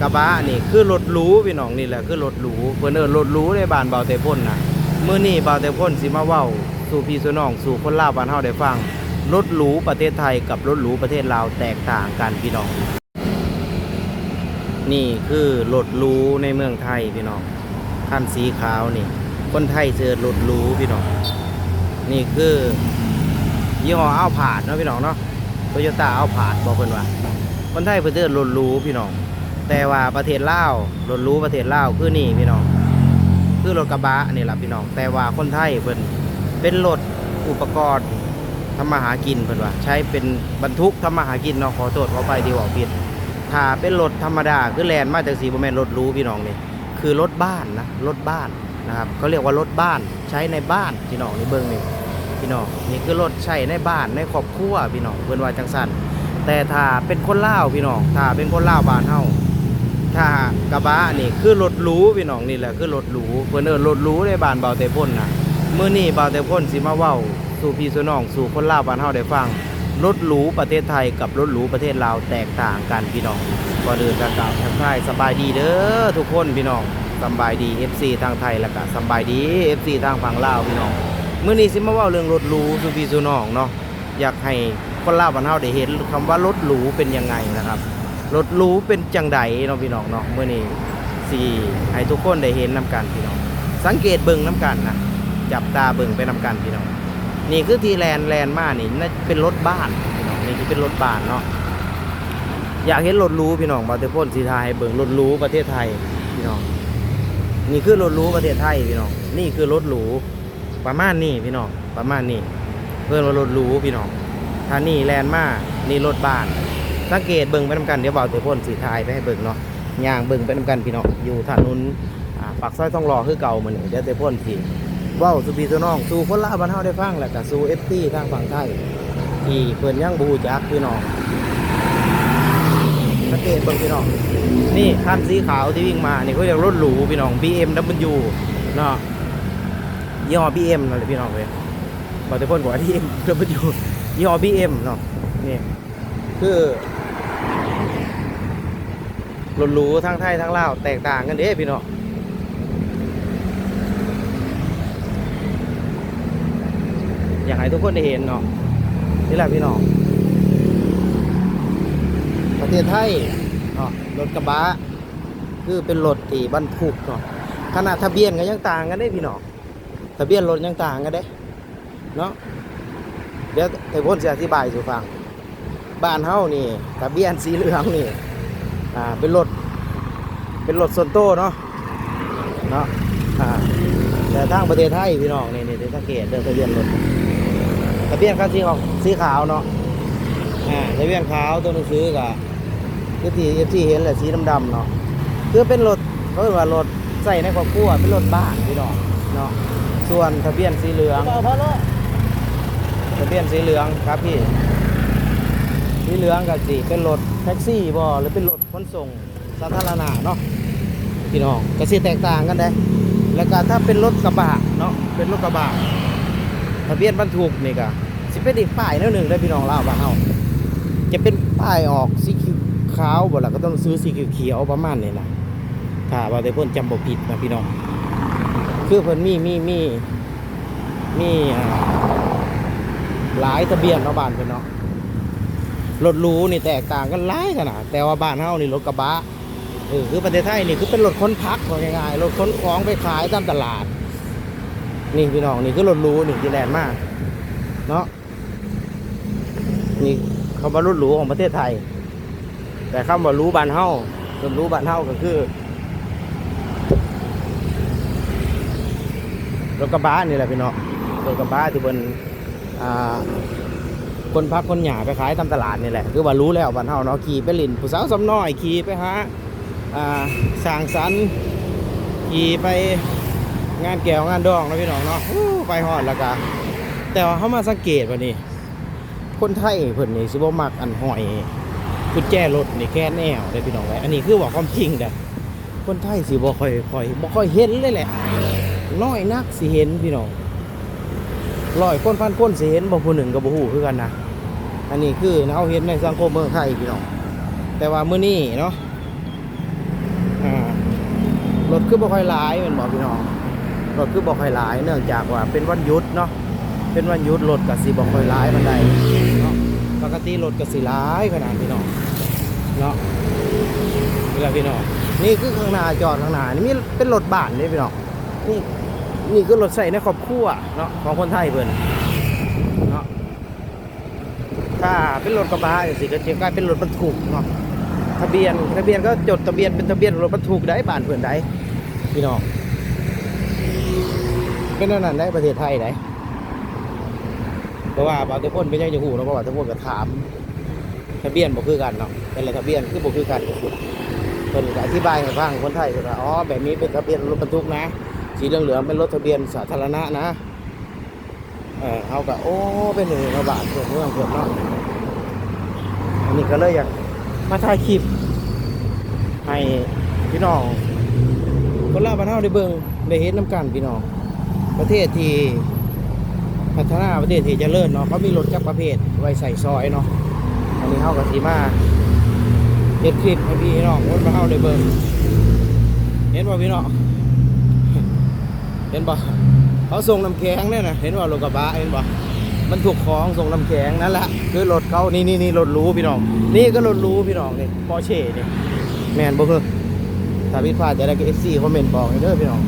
กระบะนี่คือรถหรูพี่น้องนี่แหละคือรถหรูเพิ่นเอิ้นรถหรูในบ้านเบาเตพ่นนะมื้อนี้เบาเตพ่นสิมาเว้า สู่พี่สู่น้องสู่คนลาวบ้านเฮาได้ฟังรถหรูประเทศไทยกับรถหรูประเทศลาวแตกต่างกันพี่น้อง นี่คือรถหรูในเมืองไทยพี่น้องคันสีขาวนี่ คนไทยเจอรถหรูพี่น้อง นี่คือยี่ห้อเอาผาดเนาะพี่น้องเนาะโตโยต้าเอาผาดบอกเพิ่นว่า คนไทยเพิ่นเจอรถหรูพี่น้อง แต่ว่าประเทศลาวรถรู้ประเทศลาวคือนี่พี่น้อง คือรถกระบะนี่แหละพี่น้อง แต่ว่าคนไทยเพิ่นเป็นรถอุปกรณ์ทำมาหากินเพิ่นว่าใช้เป็นบรรทุกทำมาหากินเนาะขอโทษขอไปที่บอกผิดถ้าเป็นรถธรรมดาคือแลนมาจากสีบแม่นรถรู้พี่น้องนี่คือรถบ้านนะรถบ้านนะครับเขาเรียกว่ารถบ้านใช้ในบ้านพี่น้องนี่เบิ่งนี่พี่น้องนี่คือรถใช้ในบ้านในครอบครัวพี่น้องเพิ่นว่าจังซั่นแต่ถ้าเป็นคนลาพี่น้องถ้าเป็นคนลาบ้านเฮา ถ้ากระบะนี่คือรถหรูพี่น้องนี่แหละคือรถหรูเพิ่นเอิ้นรถหรูในบ้านเบาเตพ่นนะมื้อนี้เบาเตพ่นสิมาเว้าสู่พี่สู่น้องสู่คนลาวบ้านเฮาได้ฟังรถหรูประเทศไทยกับรถหรูประเทศลาวแตกต่างกันพี่น้องก่อนอื่นก็กล่าวทักทายสบายดีเด้อทุกคนพี่น้องสบายดี FC ทางไทยแล้วก็สบายดี FC ทางฝั่งลาวพี่น้องมื้อนี้สิมาเว้าเรื่องรถหรูสู่พี่สู่น้องเนาะอยากให้คนลาวบ้านเฮาได้เห็นคำว่ารถหรูเป็นยังไงนะครับ รถรูเป็นจังใดเนาะพี่น้องเนาะเมื้อนี้สิให้ทุกคนได้เห็นนํกันพี่น้อง สังเกตเบิ่งนํกันนะจับตาเบิ่งไปนํกันพี่น้อง นี่คือทีแลนแลนมานี่น่าเป็นรถบ้านพี่น้องนี่คือเป็นรถบ้านเนาะอยากเห็นรถรูพี่น้องบาเตพ่นสีไทยเบิ่งรถรูประเทศไทยพี่น้องนี่คือรถรูประเทศไทยพี่น้อง นี่คือรถหรูประมาณนี้พี่น้องประมาณนี้เพิ่นว่ารถรูพี่น้องถ้านี่แลนมานี่รถบ้าน สังเกตเบิ่งไปนำกันเดี๋ยวเบาเตพ่นสีไทยไปให้เบิ่งเนาะย่างเบิ่งไปนำกันพี่น้องอยู่ถนนปากซอยต้องรอคือเก่าเหมือนเดี๋ยวเตพ่นสีว้าสุพีสุน้องสู่คนลาบ้านเฮาได้ฟังแหล้วก็สู่ FT ทางฝั่งไทยที่เพิ่นยังบูจักพี่น้องสังเกตเบิ่งพี่น้องนี่คันสีขาวที่วิ่งมานี่เขาเรียกรถหรูพี่น้อง BMW เนาะยี่ห้อ BM นั่นแหละพี่น้องเว้ยบ่ได้เพิ่นกว่า BMW ยี่ห้อ BM เนาะนี่คือ รถหรูทั้งไทยทั้งลาวแตกต่างกันเด้พี่น้องอยากให้ทุกคนได้เห็นเนาะนี่แหละพี่น้องประเทศไทยเนาะรถกระบะคือเป็นรถที่บรรทุกเนาะขนาดทะเบียนก็ยังต่างกันได้พี่น้องทะเบียนรถยังต่างกันได้เนาะเดี๋ยวไอ้พ่นจะอธิบายสู่ฟัง บ้านเฮานี่ทะเบียนสีเหลืองนี่ อ่าเป็นรถเป็นรถส่วนโตวเนาะเนาะอ่าแต่ทางประเทศไทยพี่น้องนี่นี่สังเกตเดินทะเบียนรถทะเบียนคันสีออกสีขาวเนาะอ่าทะเบียนขาวตัวหนังสือกับคือที่ที่เห็นแหละสีดำๆเนาะคือเป็นรถเขาเรียกว่ารถใส่ในครอบครัวเป็นรถบ้านพี่น้องเนาะส่วนทะเบียนสีเหลืองทะเบียนสีเหลืองครับพี่ สีเหลืองกับสีเป็นรถแท็กซี่บ่หรือเป็นรถขนส่งสาธารณะเนาะพี่น้องก็สิแตกต่างกันเด้แล้วก็ถ้าเป็นรถกระบะเนาะเป็นรถกระบะทะเบียนบรรทุกนี่ก็สิเป็นอีกป้ายแนวหนึ่งได้พี่น้องเลาบ้านเฮาจะเป็นป้ายออกสีขาวบ่ล่ะก็ต้องซื้อสีเขียวประมาณนี้นะถ้าว่าแต่เพิ่นจำบ่ผิดนะพี่น้องคือเพิ่นมีมีมีมีอ่าหลายทะเบียนเนาะบ้านเพิ่นเนาะ รถหรูนี่แตกต่างกันหลายขนาดแต่ว่าบ้านเฮานี่รถกระบะเออคือประเทศไทยนี่คือเป็นรถขนพักง่ายๆรถขนของไปขายตามตลาด นี่พี่น้องนี่คือรถหรูนี่ที่แลนด์มากเนาะนี่คำว่ารถหรูของประเทศไทย แต่คำว่ารูบ้านเฮารถหรูบ้านเฮาก็คือรถกระบะนี่แหละพี่น้องรถกระบะที่บนอ่า คนพักคนหยาไปขายตามตลาดนี่แหละคือว่ารู้แล้วบ้านเฮาเนาะขี่ไปลินผู้สาวสำน้อยขี่ไปหาอ่าสางสรรค์ขี่ไปงานแก้วงานดองนะพี่น้องเนาะไปฮอดแล้วก็แต่ว่าเขามาสังเกตว่านี่คนไทยเพิ่นนี่สิบ่มักอันหอยกุญแจรถนี่แค่แนวเลยพี่น้องไว้ยอันนี้คือว่าความจริงเด้อคนไทยสิบ่ค่อยค่อยบ่ค่อยเห็นเลยแหละน้อยนักสิเห็นพี่น้อง ร้อยคนพันคนสิเห็นบ่ผู้หนึ่งกับบ่ฮู้คือกันนะอันนี้คือเราเห็นในสังคมเมืองไทยพี่น้องแต่ว่ามื้อนี้เนาะรถคือบ่ค่อยหลายแม่นบ่พี่น้องรถคือบ่ค่อยหลาย เนื่องจากว่าเป็นวันหยุดเนาะเป็นวันหยุดรถก็สิบ่ค่อยหลายปานใดเนาะปกติรถก็สิหลายขนาดพี่น้องเนาะนี่ล่ะพี่น้องนี่คือข้างหน้าจอดข้างหน้านี่มีเป็นรถบ้านนี่พี่น้องนี่ นี่คือรถใส่ในครอบครัวเนาะของคนไทยเพิ่นเนาะถ้าเป็นรถกระบะจังซี่ก็จะกลายเป็นรถบรรทุกเนาะทะเบียนทะเบียนก็จดทะเบียนเป็นทะเบียนรถบรรทุกได้บ้านเพื่อนได้พี่น้องเป็นนั่นนั่นได้ประเทศไทยได้เพราะว่าบางทุกคนเป็นยังจะหูเนาะเพราะว่าทุกคนก็ถาม ทะเบียนบ่คือกันเนาะเป็นอะไรทะเบียนคือบ่คือกันเพิ่นอธิบายให้ฟังคนไทยเพิ่นว่าอ๋อแบบนี้เป็นทะเบียนรถบรรทุกนะ สีเหลืองๆเป็นรถทะเบียนสาธารณะนะ เออเฮาก็โอ้เป็นหนึ่งระบาดเพิ่นเมื่องเพิ่นเนาะอันนี้ก็เลยอยากมาถ่ายคลิปให้พี่น้องคนลาวบ้านเฮาได้เบิ่งได้เห็นน้ำกันพี่น้อง ประเทศที่พัฒนาประเทศที่เจริญเนาะเขามีรถจักรประเภทไว้ใส่ซอยเนาะอันนี้เฮาก็สิมาเฮ็ดคลิปให้พี่น้องคนบ้านเฮาได้เบิ่งเห็นบ่พี่น้อง เห็นบ่เขาส่งน้ำแข็งเนี่ยนะเห็นว่ารถกระบะเห็นบ่มันถูกของส่งน้ำแข็งนั่นแหละคือรถเขานี่นี่นี่รถรู้พี่น้อง นี่ก็รถรู้พี่น้องนี่ปอเช่นี่แมนบ่คือถ้าผิดพลาดจะได้ก็ FC คอมเมนต์บอกให้เด้อพี่น้อง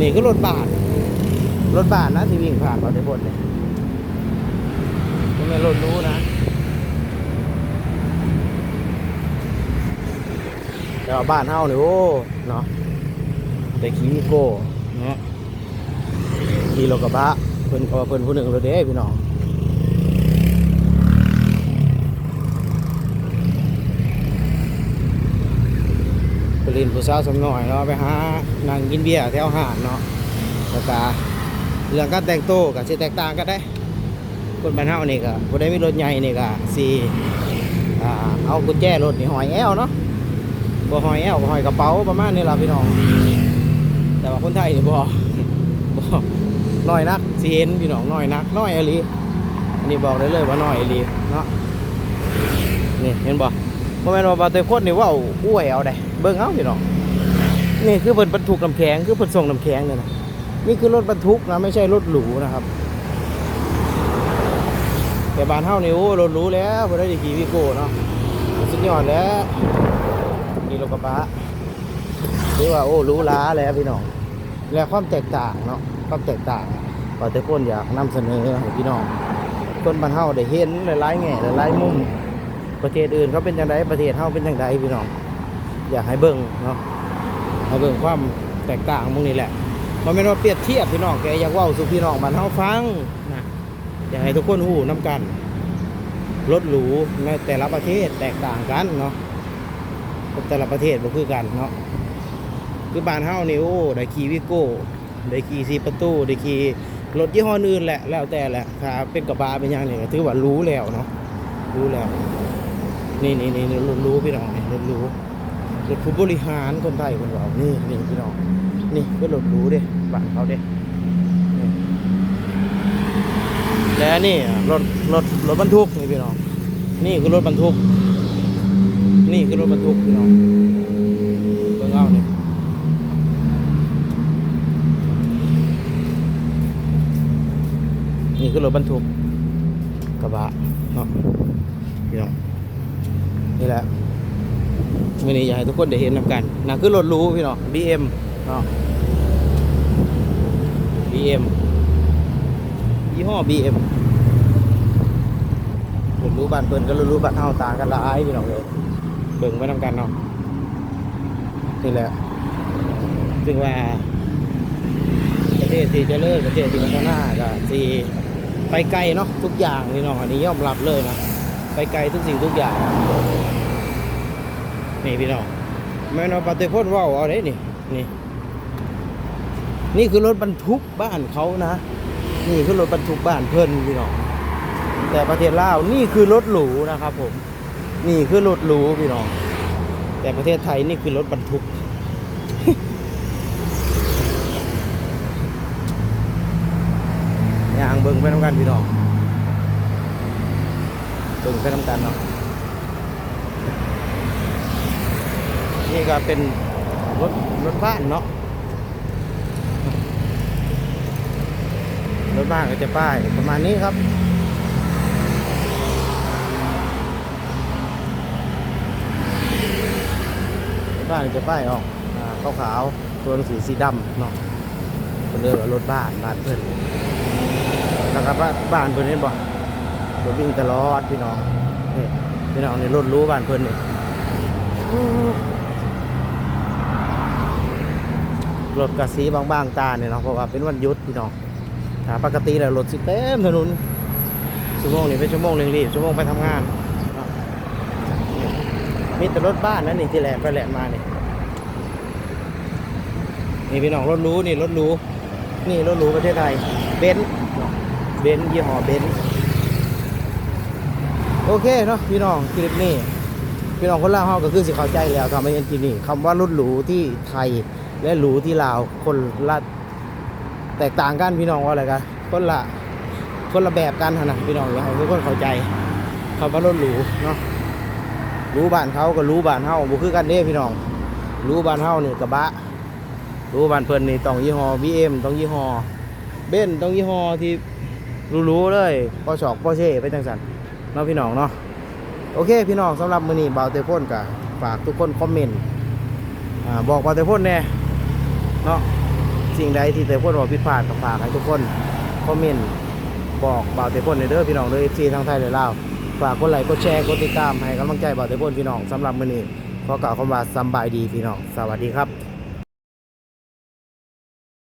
นี่ก็รถบาทรถบาทนะที่วิ่งผ่านเราได้บนเนี่ยไม่แม่นรถรู้นะแต่ว่าบ้านเฮาเนี่ยโอ้เนาะ แต่ขี่วิโก้เนาะขี่รถกระบะเพิ่นก็ว่าเพิ่นผู้หนึ่งรถเด้พี่น้องปเล่นผู้สาวสมหน่อยเนาะไปหานั่งกินเบียร์แถวหาดเนาะแล้วก็เรื่องการแต่งตัวก็สิแตกต่างกันได้ คนบ้านเฮานี่ก็บ่ได้มีรถใหญ่นี่ก็สิอ่าเอากุญแจรถนี่หอยแอวเนาะบ่หอยแอวบ่หอยกระเป๋าประมาณนี้ล่ะพี่น้อง แต่ว่าคนไทยนี่บ่บ่น้อยนักสิเห็นพี่น้องน้อยนักน้อยอลีอันนี้บอกได้เลยว่าน้อยอลีเนาะนี่เห็นบ่บ่แม่นว่าบาเตยคนนี่ว้าอ้วยเอาได้เบิ่งเอาพี่น้องนี่คือเพิ่นบรรทุกน้ำแข็งคือเพิ่นส่งน้ำแข็งเนี่ยนะนี่คือรถบรรทุกนะไม่ใช่รถหรูนะครับแต่บานเฮานี่โอ้รถหรูแล้วบ่ได้ได้ขี่วิโก้เนาะสุดยอดแล้วนี่รถกระบะ หรือว่าโอ้รู้ล้าแล้วพี่น้องแล้วความแตกต่างเนาะความแตกต่างก็แต่คนอยากนำเสนอให้พี่น้องคนบ้านเฮาได้เห็นหลายๆแง่หลายๆมุมประเทศอื่นเขาเป็นจังไดประเทศเฮาเป็นจังไดพี่น้องอยากให้เบิ่งเนาะให้เบิ่งความแตกต่างพวกนี้แหละมันไม่นว่าเปรียบเทียบพี่น้องแกอยากว้าสู่พี่น้องบ้านเฮาฟังนะอยากให้ทุกคนหูน้กันรถหรูในแต่ละประเทศแตกต่างกันเนาะแต่ละประเทศบ่คือกันเนาะ คือบ้านเฮานี่โอ้ได้ขี่วิโก้ได้ขี่สีประตูได้ขี่รถยี่ห้ออื่นแหละแล้วแต่แหละถ้าเป็นกระบะเป็นยังนี่ก็ถือว่ารู้แล้วเนาะรู้แล้ว นี่นี่นี่รถรู้พี่น้องนี่รถรู้รถผู้บริหารคนไทยคนเรานี่นี่พี่น้องนี่เป็รถรู้เด้บ้านเขาเด้นี่และนี่รถรถรถบรรทุกนี่พี่น้องนี่คือรถบรรทุก นี่คือรถบรรทุกพี่น้องเบิ่งเอาเนี่ย นี่คือรถบรรทุกกระบะเนาะพี่น้องนี่แหละวันนี้อยากให้ทุกคนได้เห็นนำกันนั่นคือรถรู้พี่น้อง BM เนาะ BM ยี่ห้อ BM รถรูบ้านเปิ้นก็รถรูบ้านเฮาต่างกันหลายพี่น้องเลยเบิ่งไว้ทำกันเนาะนี่แหละซึ่งว่าประเทศที่เจะเลิศประเทศที่พัฒนาก็สี่ ไปไกลเนาะทุกอย่างนี่เนาะอันนี้ยอมรับเลยนะไปไกลทุกสิ่งทุกอย่าง นี่พี่น้องแม่นว่าปฏิพจน์ว่าวเอาได้นี่นี่ นี่คือรถบรรทุกบ้านเขานะนี่คือรถบรรทุกบ้านเพิ่อนพี่น้องแต่ประเทศลาวนี่คือรถหรูนะครับ ผม นี่คือรถหรูพี่น้อง แต่ประเทศไทยนี่คือรถบรรทุก ยาง เบิ่งไปน้ำกันพี่น้องเบิ่งไปน้ำกันเนาะนี่ก็เป็นรถรถบ้านเนาะรถบ้านก็จะป้ายประมาณนี้ครับบ้านจะป้ายออกอ่าขาวๆตัวหนังสือสีดำเนาะเป็นเรื่องว่ารถบ้านบ้านเพื่อน นะครับบ้าบ้านเพื่อนเห็นบ่รถวิ่งตลอดพี่น้องนี่พี่น้องในรถรู้บ้านเพื่อนนี่รถกระสีบางๆตาเนี่ยเนาะเพราะว่าเป็นวันหยุดพี่น้องถ้าปกติแล้วรถสิเต็มถนนชั่วโมงนี้เป็นชั่วโมงเร่งรีบชั่วโมงไปทำงานมีแต่รถบ้านนั่นนี่ที่แหลมไปแหลมมานี่นี่พี่น้องรถรู้นี่รถรู้นี่รถรู้ประเทศไทยเบนซ์ เบนซ์ยี่ห้อเบนซ์โอเคเนาะพี่น้องคลิปนี้พี่น้องคนลาวเฮาก็คือสิเข้าใจแล้วทำให้เห็นที่นี่คำว่ารถหรูที่ไทยและหรูที่ลาวคนละแตกต่างกันพี่น้องว่าอะไรกันคนละคนละแบบกันนะพี่น้องอยากให้ทุกคนเข้าใจคำว่ารถหรูเนาะรู้บ้านเขาก็รู้บ้านเฮาบ่คือกันเด้พี่น้อง รู้บ้านเฮานี่กระบะ รู้บ้านเพิ่นนี่ต้องยี่ห้อ BM ต้องยี่ห้อเบนซ์ต้องยี่ห้อที่ รู้ๆเลยปอชอกปอเช่ไปจังซั่นเนาะพี่น้องเนาะโอเค พี่น้องสำหรับมือนี้บ่าวเตพ่นก็ฝากทุกคนคอมเมนต์อ่าบอกบ่าวเตพ่นแน่เนาะสิ่งใดที่เตพ่นว่าผิดพลาดก็ฝากให้ทุกคนคอมเมนต์บอกบ่าวเตพ่นในเด้อพี่น้องเด้อ FC ทั้งไทยและลาวฝากกดไลค์กดแชร์กดติดตามให้กำลังใจบ่าวเตพ่นพี่น้องสำหรับมือนี้ขอกล่าวคำว่าสบายดีพี่น้องสวัสดีครับ